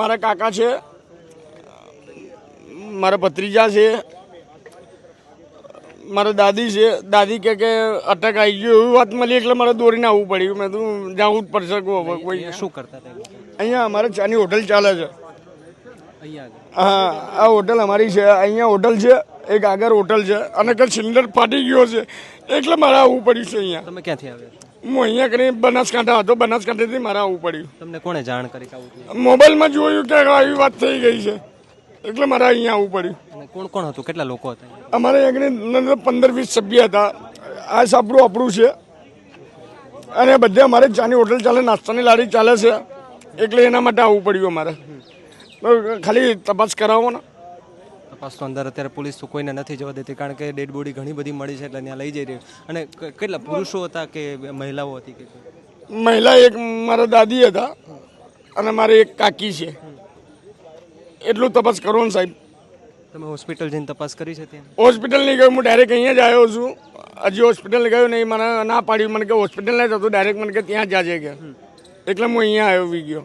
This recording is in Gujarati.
મારા કાકા છે મારા ભત્રીજા છે મારા દાદી છે. દાદી કે કે અટક આવી ગયો એવી વાત મળી એટલે મારે દોડીને આવવું પડ્યું. મેં તું જવું જ પડશે કહો હવે કોઈ અહીંયા શું કરતા? અહીંયા અમારે ચાની હોટલ ચાલે છે. હા આ હોટલ અમારી છે અહીંયા હોટલ છે એક આગળ હોટલ છે અને કે સિલિન્ડર ફાટી ગયો છે એટલે મારે આવવું પડ્યું છે અહીંયા. તમે ક્યાંથી આવ્યા છો? હું અહીંયા કરી બનાસકાંઠા હતો બનાસકાંઠાથી મારે આવવું પડ્યું. તમને કોણે જાણ કરી? મોબાઈલમાં જોયું કે આવી વાત થઈ ગઈ છે એટલે મારે અહીંયા આવવું પડ્યું. કોણ કોણ હતું? કેટલા લોકો હતા? અમારે અહીંયા પંદર વીસ સભ્ય હતા. આ સાપડું આપણું છે. અને બધે અમારે ચાની હોટલ ચાલે નાસ્તાની લારી ચાલે છે એટલે એના માટે આવવું પડ્યું અમારે. ખાલી તપાસ કરાવો ને. તપાસ તો અંદર અત્યારે પોલીસ કોઈને નથી જવા દેતી કારણ કે ડેડ બોડી ઘણી બધી મળી છે એટલે ત્યાં લઈ જઈ રહી અને કેટલા પુરુષો હતા કે મહિલાઓ હતી કે મહિલા એક મારા દાદી હતા અને મારી એક કાકી છે. એટલું તપાસ કરો ને સાહેબ. તમે હોસ્પિટલ જઈને તપાસ કરી છે ત્યાં? હોસ્પિટલ નહીં ગયો હું ડાયરેક્ટ અહીંયા જ આવ્યો છું. હજી હોસ્પિટલ ગયો નહીં મને ના પાડ્યું. મને કે હોસ્પિટલ નહીં જતો ડાયરેક્ટ મને કે ત્યાં જાજે ગયા. એટલે હું અહીંયા આવ્યો વી ગયો.